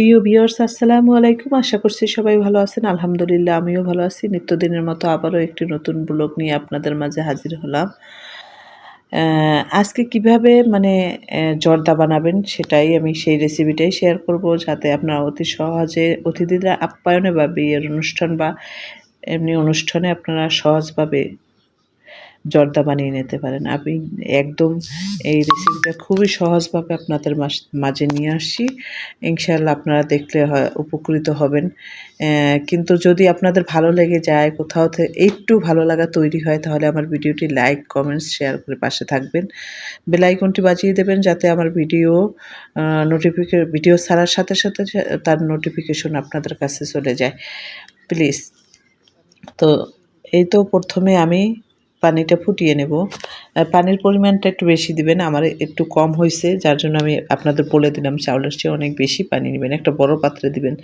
প্রিয় ভিউয়ার্স, আসসালামু আলাইকুম। আশা করছি সবাই ভালো আছেন। আলহামদুলিল্লাহ, আমিও ভালো আছি। নিত্যদিনের মতো আবারও একটি নতুন ব্লগ নিয়ে আপনাদের মাঝে হাজির হলাম। আজকে কীভাবে মানে জর্দা বানাবেন সেটাই আমি সেই রেসিপিটাই শেয়ার করব, যাতে আপনারা অতি সহজে অতিথিদের আপ্যায়নে বা বিয়ের অনুষ্ঠান বা এমনি অনুষ্ঠানে আপনারা সহজভাবে জর্দা বানিয়ে নিতে পারেন। আমি একদম এই রেসিপিটা খুবই সহজভাবে আপনাদের মাঝে নিয়ে আসছি। ইনশাআল্লাহ আপনারা দেখলে উপকৃত হবেন। কিন্তু যদি আপনাদের ভালো লেগে যায়, কোথাও থেকে একটু ভালো লাগা তৈরি হয়, তাহলে আমার ভিডিওটি লাইক কমেন্টস শেয়ার করে পাশে থাকবেন। বেল আইকনটি বাজিয়ে দেবেন যাতে আমার ভিডিও নোটিফিকে ভিডিও ছাড়ার সাথে সাথে তার নোটিফিকেশন আপনাদের কাছে চলে যায়। প্লিজ তো, এই তো প্রথমে আমি পানিটা ফুটিয়ে নেব। পানির পরিমাণটা একটু বেশি দিবেন, আমার একটু কম হয়েছে, যার জন্য আমি আপনাদের বলে দিলাম, চাউলের চেয়ে অনেক বেশি পানি নেবেন, একটা বড় পাত্রে দিবেন।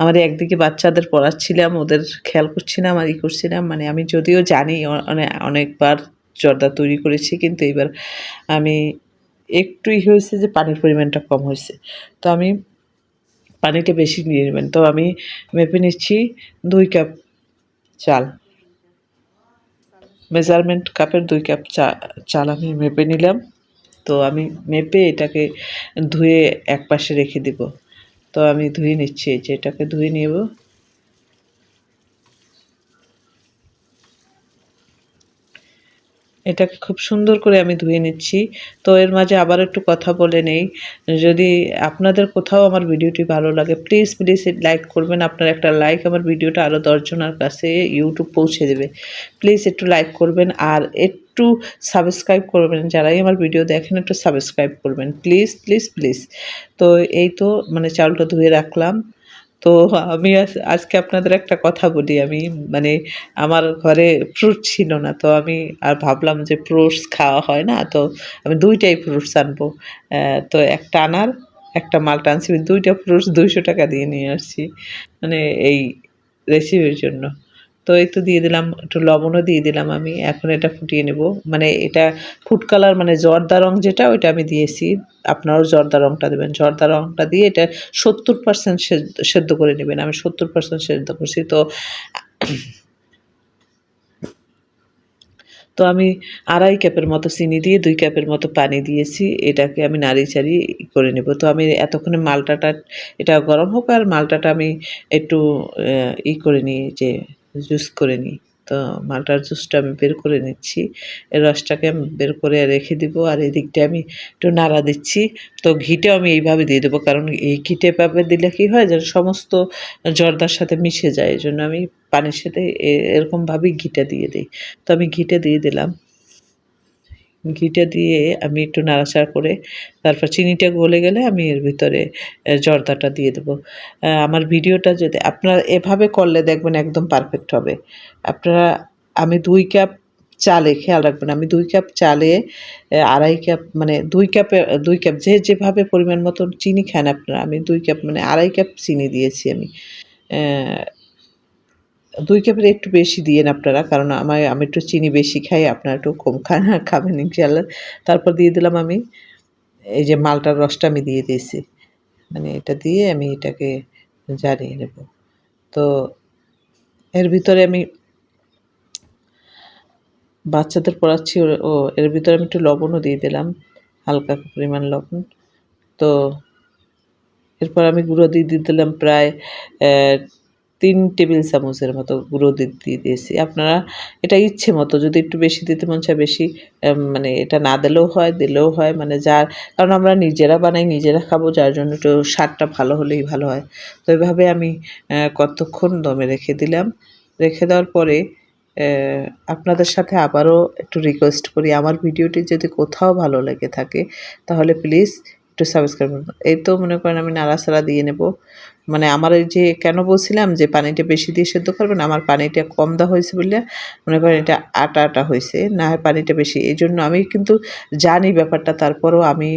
আমার একদিকে বাচ্চাদের পড়াচ্ছিলাম, ওদের খেয়াল করছিলাম আর ই করছিলাম মানে আমি যদিও জানি অনেকবার জর্দা তৈরি করেছি, কিন্তু এবার আমি একটুই হয়েছে যে পানির পরিমাণটা কম হয়েছে। তো আমি পানিটা বেশি নিয়ে নেবেন। তো আমি মেপে নিচ্ছি, দুই কাপ চাল। মেজারমেন্ট কাপের দুই কাপ চা, চাল আমি মেপে নিলাম। তো আমি মেপে এটাকে ধুয়ে এক পাশে রেখে দিব। তো আমি ধুয়ে নিচ্ছি, এই যে এটাকে ধুয়ে নেব। এটাকে খুব সুন্দর করে আমি ধুয়ে নিচ্ছি। তো এর মাঝে আবার একটু কথা বলে নেই। যদি আপনাদের কোথাও আমার ভিডিওটি ভালো লাগে প্লিজ প্লিজ লাইক করবেন। আপনার একটা লাইক আমার ভিডিওটা আরও দশজনের কাছে ইউটিউব পৌঁছে দেবে। প্লিজ একটু লাইক করবেন আর একটু সাবস্ক্রাইব করবেন। যারাই আমার ভিডিও দেখেন, একটু সাবস্ক্রাইব করবেন। প্লিজ প্লিজ প্লিজ তো এই তো মানে চাউলটা ধুয়ে রাখলাম। তো আমি আজ- আজকে আপনাদের একটা কথা বলি। আমি মানে আমার ঘরে ফ্রুট ছিল না, তো আমি আর ভাবলাম যে ফ্রুটস খাওয়া হয় না, তো আমি দুইটাই ফ্রুটস আনব। তো একটা আনার, একটা মালটা আনছি। দুইটা ফ্রুটস দুইশো টাকা দিয়ে নিয়ে আসছি মানে এই রেসিপির জন্য। তো তো দিয়ে দিলাম, একটু লবণও দিয়ে দিলাম আমি। এখন এটা ফুটিয়ে নেব। মানে এটা ফুড কালার মানে জর্দা রং যেটা, ওইটা আমি দিয়েছি। আপনারাও জর্দা রংটা দেবেন। জর্দা রংটা দিয়ে এটা সত্তর পার্সেন্ট সেদ্ধ করে নেবেন। আমি সত্তর পার্সেন্ট সেদ্ধ করছি। তো তো আমি আড়াই কাপের মতো চিনি দিয়ে দুই কাপের মতো পানি দিয়েছি। এটাকে আমি নাড়ি চাড়ি করে নেব। তো আমি এতক্ষণে মালটাটা, এটা গরম হোক আর মালটাটা আমি একটু ই করে নিই যে জুস করে নিই। তো মালটার জুসটা আমি বের করে নিচ্ছি। এর রসটাকে আমি বের করে রেখে দিব আর এদিকটা আমি একটু নাড়া দিচ্ছি। তো ঘিটাও আমি এইভাবে দিয়ে দেবো কারণ এই ঘিটে পাবে দিলে কি হয় যেন সমস্ত জর্দার সাথে মিশে যায়। এই জন্য আমি পানির সাথে এরকমভাবেই ঘিটা দিয়ে দিই। তো আমি ঘিটা দিয়ে দিলাম। ঘিটা দিয়ে আমি একটু নাড়াচাড়া করে তারপর চিনিটা গলে গেলে আমি এর ভিতরে জর্দাটা দিয়ে দেবো। আমার ভিডিওটা যদি আপনারা এভাবে করলে দেখবেন একদম পারফেক্ট হবে। আপনারা, আমি দুই কাপ চালে, খেয়াল রাখবেন, আমি দুই কাপ চালে আড়াই কাপ মানে দুই কাপে দুই কাপ যে যেভাবে পরিমাণ মতন চিনি খান আপনারা, আমি দুই কাপ মানে আড়াই কাপ চিনি দিয়েছি আমি। দুই কাপের একটু বেশি দিয়েন আপনারা, কারণ আমার আমি একটু চিনি বেশি খাই, আপনারা একটু কম খান খাবেন ইনশাল্লাহ তারপর দিয়ে দিলাম আমি, এই যে মালটার রসটা আমি দিয়ে দিয়েছি। মানে এটা দিয়ে আমি এটাকে জ্বালিয়ে নেব। তো এর ভিতরে আমি বাচ্চাদের পড়াচ্ছি ও- এর ভিতরে আমি একটু লবণও দিয়ে দিলাম, হালকা পরিমাণ লবণ। তো এরপর আমি গুঁড়ো দিয়ে দিয়ে দিলাম প্রায় তিন টেবিল চামচের মতো গুঁড়ো দিয়ে দিয়ে দিয়েছি। আপনারা এটা ইচ্ছে মতো যদি একটু বেশি দিতে মন চায়, বেশি মানে এটা না দিলেও হয় দিলেও হয় মানে যার, কারণ আমরা নিজেরা বানাই, নিজেরা খাব, যার জন্য একটু স্বাদটা ভালো হলেই ভালো হয়। তো এভাবে আমি কতক্ষণ দমে রেখে দিলাম। রেখে দেওয়ার পরে আপনাদের সাথে আবারও একটু রিকোয়েস্ট করি। আমার ভিডিওটি যদি কোথাও ভালো লেগে থাকে, তাহলে প্লিজ একটু সাবস্ক্রাইব করুন এই তো মনে করেন আমি নাড়াচাড়া দিয়ে নেব। মানে আমার ওই যে কেন বলছিলাম যে পানিটা বেশি দিয়ে সেদ্ধ করবেন, আমার পানিটা কম দেওয়া হয়েছে বললে মনে করেন এটা আটা আটা হয়েছে, না পানিটা বেশি। এই জন্য আমি কিন্তু জানি ব্যাপারটা, তারপরও আমি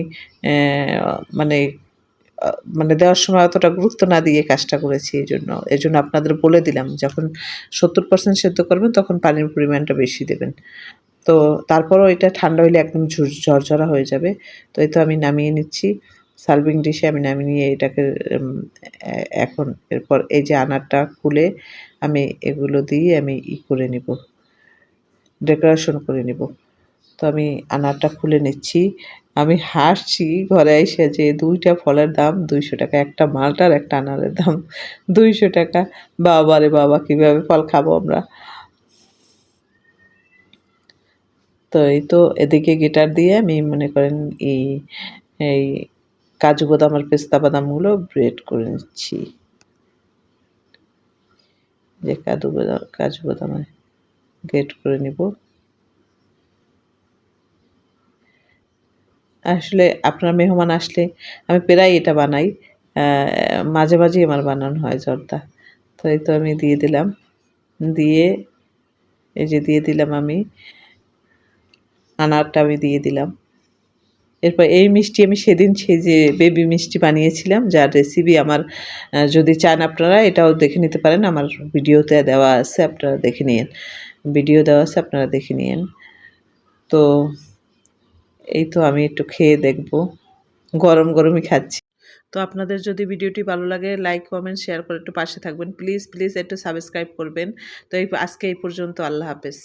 মানে মানে দেওয়ার সময় অতটা গুরুত্ব না দিয়ে কাজটা করেছি এই জন্য। এই জন্য আপনাদের বলে দিলাম, যখন সত্তর পার্সেন্ট সেদ্ধ করবেন তখন পানির পরিমাণটা বেশি দেবেন। তো তারপরও এটা ঠান্ডা হলে একদম ঝুর ঝরঝরা হয়ে যাবে। তো এই তো আমি নামিয়ে নিচ্ছি। সার্ভিং ডিশে আমি নামিয়ে নিয়ে এটাকে এখন এরপর এই যে আনারটা খুলে আমি এগুলো দিয়ে আমি ই করে নিব। ডেকোরেশন করে নিব। তো আমি আনারটা খুলে নিচ্ছি। আমি হাসছি ঘরে এসে যে দুইটা ফলের দাম দুইশো টাকা, একটা মালটার, একটা আনারের দাম দুইশো টাকা। বাবা রে বাবা, কীভাবে ফল খাব আমরা? তো এই তো এদিকে গিটার দিয়ে আমি মনে করেন এই এই কাজু বাদাম আর পেস্তা বাদামগুলো ব্রেড করে নিচ্ছি। যে কাজু বাদাম কাজু বাদাম গ্রেট করে নিব। আসলে আপনার মেহমান আসলে আমি প্রায় এটা বানাই মাঝে মাঝেই আমার বানানো হয় জর্দা। তো এই তো আমি দিয়ে দিলাম। দিয়ে এই যে দিয়ে দিলাম আমি আনারটা আমি দিয়ে দিলাম। এরপর এই মিষ্টি আমি সেদিন যে বেবি মিষ্টি বানিয়েছিলাম, যার রেসিপি আমার যদি চান আপনারা, এটাও দেখে নিতে পারেন। আমার ভিডিওতে দেওয়া আছে, আপনারা দেখে নিন ভিডিও দেওয়া আছে, আপনারা দেখে নিন তো এই তো আমি একটু খেয়ে দেখব। গরম গরমই খাচ্ছি। তো আপনাদের যদি ভিডিওটি ভালো লাগে লাইক কমেন্ট শেয়ার করে একটু পাশে থাকবেন। প্লিজ প্লিজ একটু সাবস্ক্রাইব করবেন। তো এই, আজকে এই পর্যন্ত, আল্লাহ হাফেজ।